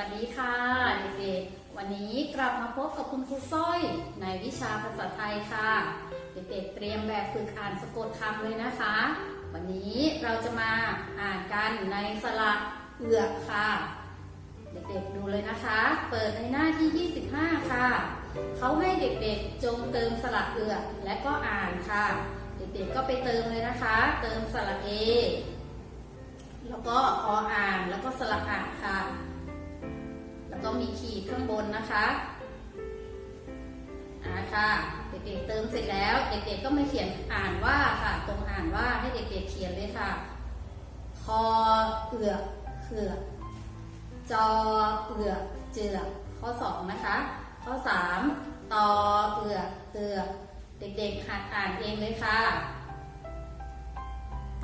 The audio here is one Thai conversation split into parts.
วัสดีค่ะเด็กๆวันนี้กลับมาพบกับคุณครูสร้อยในวิชาภาษาไทยค่ะเด็กๆเตรียมแบบฝึกอ่านสะกดคำเลยนะคะ วันนี้เราจะมาอ่านกันในสระเอือกค่ะ เด็กๆดูเลยนะคะ เปิดในหน้าที่ 25 ค่ะ เขาให้เด็กๆจงเติมสระเอือกและก็อ่านค่ะ เด็กๆก็ไปเติมเลยนะคะ เติมสระเอแล้วก็ออ่างแล้วก็สระอะค่ะ ก็มีขีดข้างบนนะคะอ่าค่ะเด็กๆเติมเสร็จแล้ว เด็กๆก็มาเขียนอ่านว่าค่ะ ตรงอ่านว่าให้เด็กๆเขียนเลยค่ะ คอเอือกเขือกจอเอือกเจือกข้อสองนะคะ ข้อสามตอเอือกเตือกเด็กๆหัดอ่านเองเลยค่ะ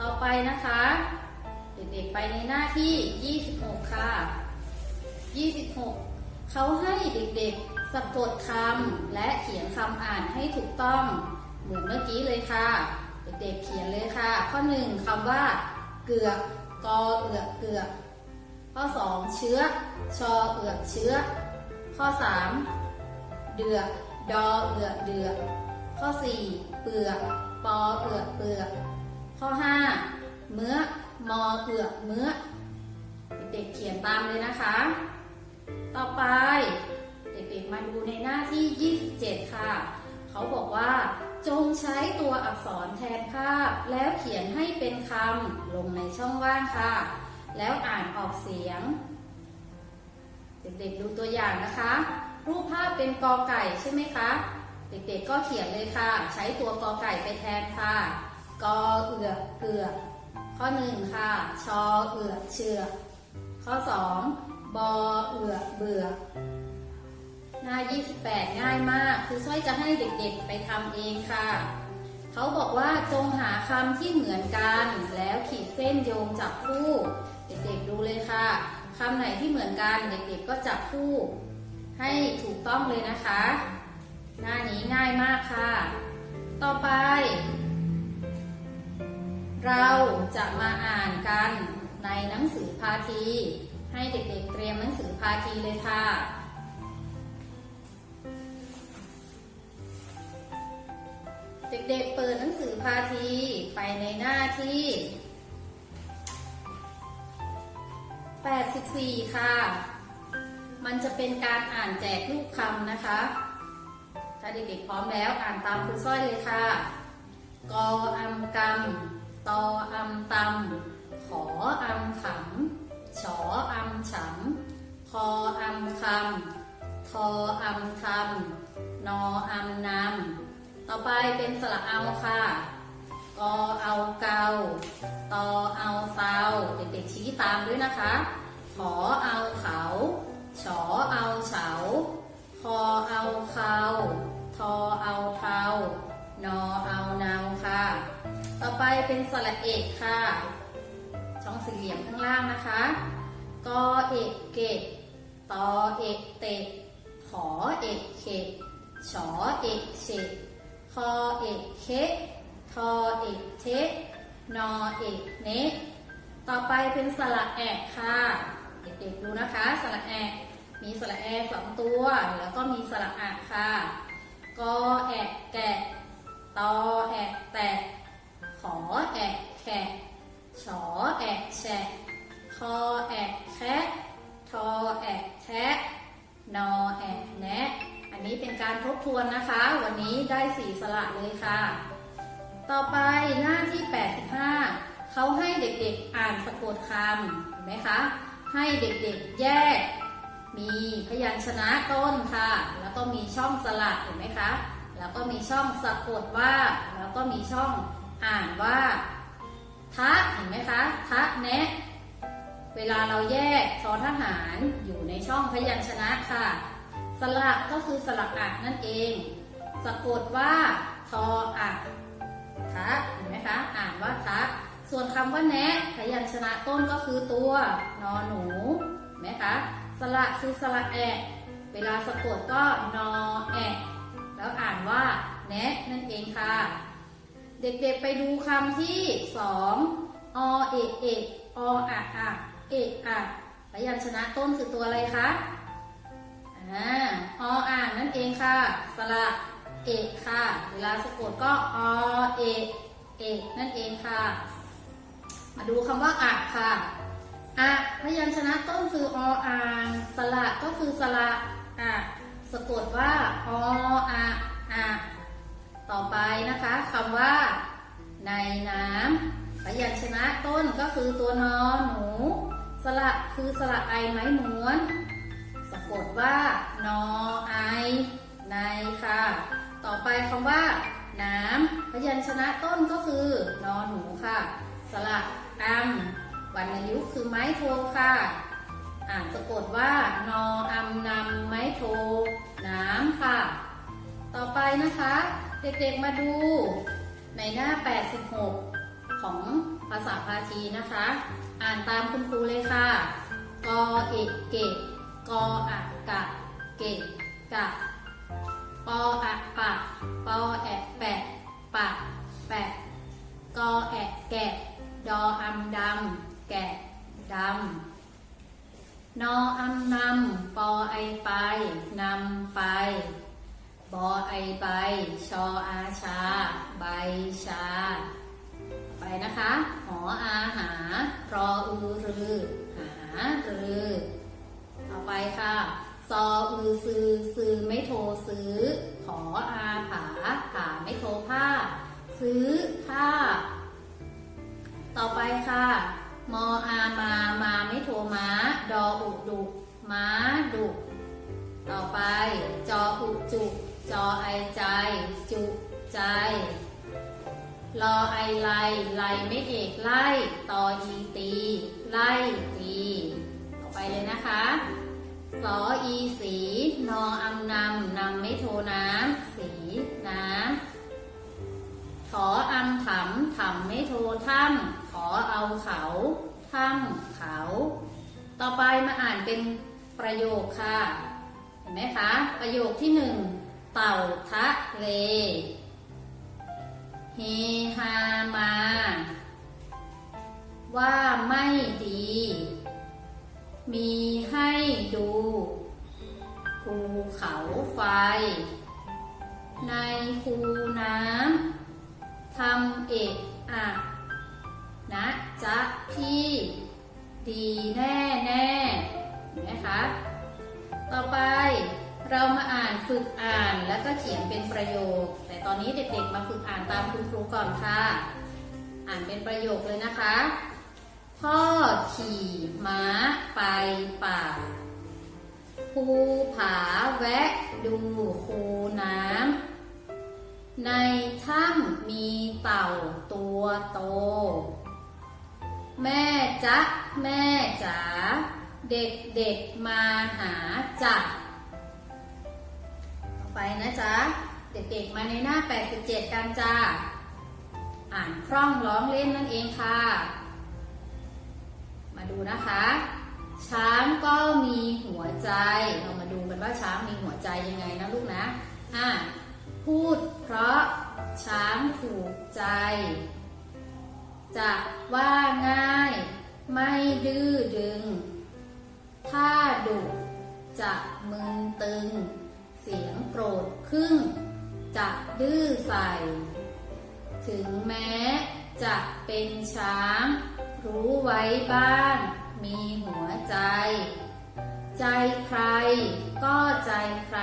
ต่อไปนะคะ เด็กๆไปในหน้าที่ 26 ค่ะ 26 เขาให้เด็กๆสะกดคำและเขียนคำอ่านให้ถูกต้อง เหมือนเมื่อกี้เลยค่ะ เด็กๆเขียนเลยค่ะ ข้อ 1คำว่า เกือกกอเอือกเกือกข้อ 2 เชื้อ ชอเอือกเชื้อ ข้อ 3 เดือกดอเอือกเดือกข้อ 4 เปลือกปอเอือกเปลือกข้อ 5 เมื้อมอเอือกเมื้อเด็กๆเขียนตามเลยนะคะ ต่อไปเด็กๆมาดูในหน้าที่ 27 ค่ะ เขาบอกว่า จงใช้ตัวอักษรแทนภาพ แล้วเขียนให้เป็นคำลงในช่องว่างค่ะ แล้วอ่านออกเสียง เด็กๆดูตัวอย่างนะคะ รูปภาพเป็นกอไก่ใช่ไหมคะ เด็กๆก็เขียนเลยค่ะ ใช้ตัวกอไก่ไปแทนค่ะกอเอือกเกือกข้อหนึ่งค่ะ ชอเอือกเชือกข้อสอง บอเอือเบือหน้า 28 ง่ายมาก คือสร้อยจะให้เด็กๆไปทำเองค่ะ เขาบอกว่าจงหาคำที่เหมือนกัน แล้วขีดเส้นโยงจับคู่ เด็กๆดูเลยค่ะคำไหนที่เหมือนกันเด็กๆก็จับคู่ ให้ถูกต้องเลยนะคะ หน้านี้ง่ายมากค่ะ ต่อไป เราจะมาอ่านกันในหนังสือพาที ให้เด็กๆเตรียมหนังสือพาทีเลยค่ะ เด็กๆเปิดหนังสือพาทีไปในหน้าที่ 84 ค่ะ มันจะเป็นการอ่านแจกลูกคำนะคะ ถ้าเด็กๆพร้อมแล้วอ่านตามครูสร้อยเลยค่ะ กออัมกำตออัมตำขออัมขำ ฉออัมฉำคออัมคำทออัมทำนออัมนำต่อไปเป็นสระเอาค่ะกอเอาเกาตอเอาเตาเด็กๆชี้ตามด้วยนะคะขอเอาเขาฉอเอาเฉาคอเอาเขาทอเอาเทานอเอานาวค่ะ ต่อไปเป็นสระเอกค่ะ องสี่เหลี่ยมข้างล่างนะคะ กอเอกเกตตอเอกเตะขอเอกเขตฉอเอกเฉดคอเอกเคทอเอกเทนอเอกเนะต่อไปเป็นสระแอกค่ะ เด็กๆดูนะคะ สระแอกมีสระแอสองตัว แล้วก็มีสระอะค่ะ กอแอกแกะตอแอกแตะขอแอกแขะฉอ แฉะคอแอกแคะทอแอกแทะนอแอกแนะอันนี้เป็นการทบทวนนะคะ วันนี้ได้สี่สระเลยค่ะ ต่อไปหน้าที่ 85 เขาให้เด็กๆอ่านสะกดคำเห็นไหมคะ ให้เด็กๆแยก มีพยัญชนะต้นค่ะ แล้วก็มีช่องสลักเห็นไหมคะ แล้วก็มีช่องสะกดว่า แล้วก็มีช่องอ่านว่า ทะเห็นไหมคะทะแนะเวลาเราแยกทอทหารอยู่ในช่องพยัญชนะค่ะ สระก็คือสระอะนั่นเอง สะกดว่าทออะทะเห็นไหมคะ อ่านว่าทะส่วนคำว่าแนะพยัญชนะต้นก็คือตัวนอหนูเห็นไหมคะ สระคือสระแอะเวลาสะกดก็นอแอะแล้วอ่านว่าแนะนั่นเองค่ะ เด็กๆไปดูคำที่สองอเอเอออะอะเออะพยัญชนะต้นคือตัวอะไรคะอ่าออ่างนั่นเองค่ะ สระเอกค่ะ เวลาสะกดก็อเอเอกนั่นเองค่ะ มาดูคำว่าอะค่ะอะพยัญชนะต้นคือออ่างสระก็คือสระอะสะกดว่าออะอะต่อไปนะคะคำว่า ในน้ำพยัญชนะต้นก็คือตัวนอหนู สระคือสระไอไม้ม้วน สะกดว่านอไอในค่ะ ต่อไปคำว่า น้ำพยัญชนะต้นก็คือนอหนูค่ะ สระอัมวรรณยุกคือไม้โทค่ะ อ่านสะกดว่านออัมนำไม้โท น้ำค่ะ ต่อไปนะคะ เด็กๆมาดู ในหน้า 86 ของภาษาพาทีนะคะ อ่านตามคุณครูเลยค่ะ กอเอกเกกออักะเกกะปออะ ออือรือหารือต่อไปค่ะซออือซือซือไม่โทรซื้อ ขออาผาผาไม่โทรผ้า ซื้อผ้า ต่อไปค่ะ มออามามาไม่โทรม้า ดออุดุม้าดุต่อไป จออุจุ จอไอใจ จุใจ รอไอไลไลไม่เอกไล่ตออีตี ไล่ตีต่อไปเลยนะคะสออีสีนออัมนำนำไม่โทน้ำสีน้ำขออัมถำถำไม่โทถ้ำขอเอาเขาถ้ำเขา ต่อไปมาอ่านเป็นประโยคค่ะ เห็นไหมคะ ประโยคที่หนึ่งเต่าทะเล เฮฮามา ว่าไม่ดี มีให้ดูภูเขาไฟ ในคูน้ำทำเอกอะนะจ๊ะพี่ ดีแน่แน่เห็นไหมคะ ต่อไป เรามาอ่านฝึกอ่านแล้วก็เขียนเป็นประโยค แต่ตอนนี้เด็กๆ มาฝึกอ่านตามคุณครูก่อนค่ะ อ่านเป็นประโยคเลยนะคะ พ่อขี่ม้าไปป่าภูผาแวะดูคูน้ำในถ้ำมีเต่าตัวโต แม่จ๊ะแม่จ๋าเด็กๆมาหาจักต่อ ไปนะจ๊ะ เด็กๆ มาในหน้า 87 กันจ้า อ่านคล่องร้องเล่นนั่นเองค่ะ มาดูนะคะ ช้างก็มีหัวใจ เรามาดูกันว่าช้างมีหัวใจยังไงนะลูกนะอ่าพูดเพราะช้างถูกใจ จะว่าง่าย ไม่ดื้อดึง ถ้าดุจะมึนตึง เสียงโกรธครึ่งจะดื้อใส่ ถึงแม้จะเป็นช้าง รู้ไว้บ้างมีหัวใจ ใจใครก็ใจใคร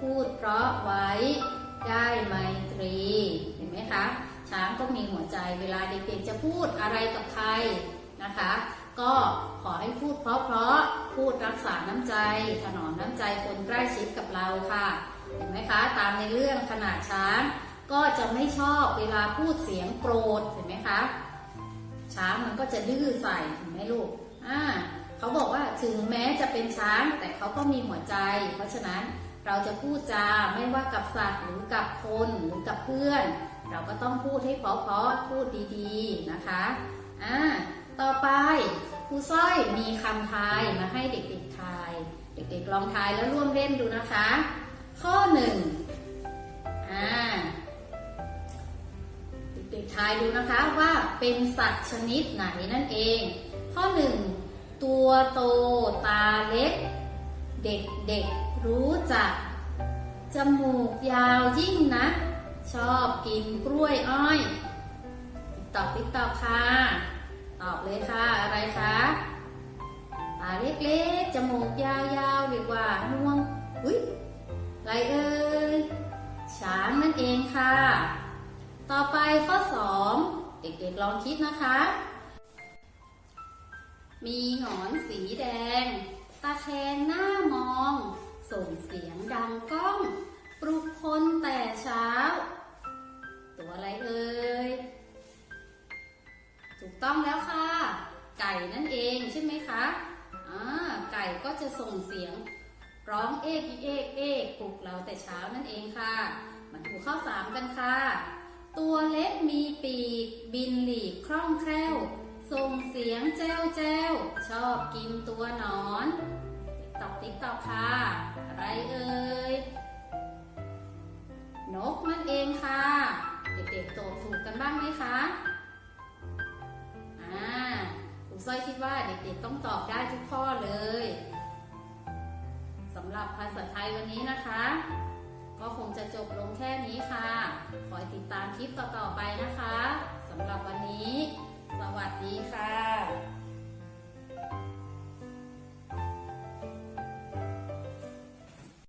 พูดเพราะไว้ได้ไมตรีเห็นไหมคะ ช้างก็มีหัวใจเวลาเด็กๆจะพูดอะไรกับใครนะคะ ก็ขอให้พูดเพราะๆ พูดรักษาน้ำใจ ถนอมน้ำใจคนใกล้ชิดกับเราค่ะ เห็นไหมคะ ตามในเรื่องขนาดช้าง ก็จะไม่ชอบเวลาพูดเสียงโกรธเห็นไหมคะ ช้างมันก็จะดื้อใส่เห็นไหมลูก อ่าเขาบอกว่าถึงแม้จะเป็นช้างแต่เขาก็มีหัวใจ เพราะฉะนั้นเราจะพูดจาไม่ว่ากับสัตว์หรือกับคนหรือกับเพื่อน เราก็ต้องพูดให้เพราะๆพูดดีๆนะคะ อ่า ต่อไปครูสร้อยมีคำทายมาให้เด็กๆทาย เด็กๆลองทายแล้วร่วมเล่นดูนะคะ ข้อหนึ่งอ่าเด็กๆทายดูนะคะว่าเป็นสัตว์ชนิดไหนนั่นเอง ข้อหนึ่งตัวโตตาเล็ก เด็กๆรู้จัก จมูกยาวยิ่งนะ ชอบกินกล้วยอ้อย ติ๊กตอกติ๊กตอกค่ะ ตอบเลยค่ะ อะไรคะตาเล็กๆ จมูกยาวๆเรียกว่าน่วง อุ้ยอะไรเอ่ย ช้างนั่นเองค่ะ ต่อไปข้อสองเด็กๆลองคิดนะคะ มีหงอนสีแดง ตาแคงหน้ามอง ส่งเสียงดังก้อง ปลุกคนแต่เช้า ตัวอะไรเอ่ย ถูกต้องแล้วค่ะ ไก่นั่นเองใช่ไหมคะอ่าไก่ก็จะส่งเสียงร้องเอกเอกเอกปลุกเราแต่เช้านั่นเองค่ะ มาดูข้อสามกันค่ะ ตัวเล็กมีปีก บินหลีกคล่องแคล่ว ส่งเสียงแจ้วแจ้วชอบกินตัวหนอนติ๊กตอกติ๊กตอกค่ะ อะไรเอ่ย นกนั่นเองค่ะ เด็กๆตอบถูกกันบ้างไหมคะ สร้อยคิดว่าเด็กๆต้องตอบได้ทุกข้อเลยสำหรับภาษาไทยวันนี้นะคะ ก็คงจะจบลงแค่นี้ค่ะ ขอยติดตามคลิปต่อๆไปนะคะสำหรับวันนี้ สวัสดีค่ะ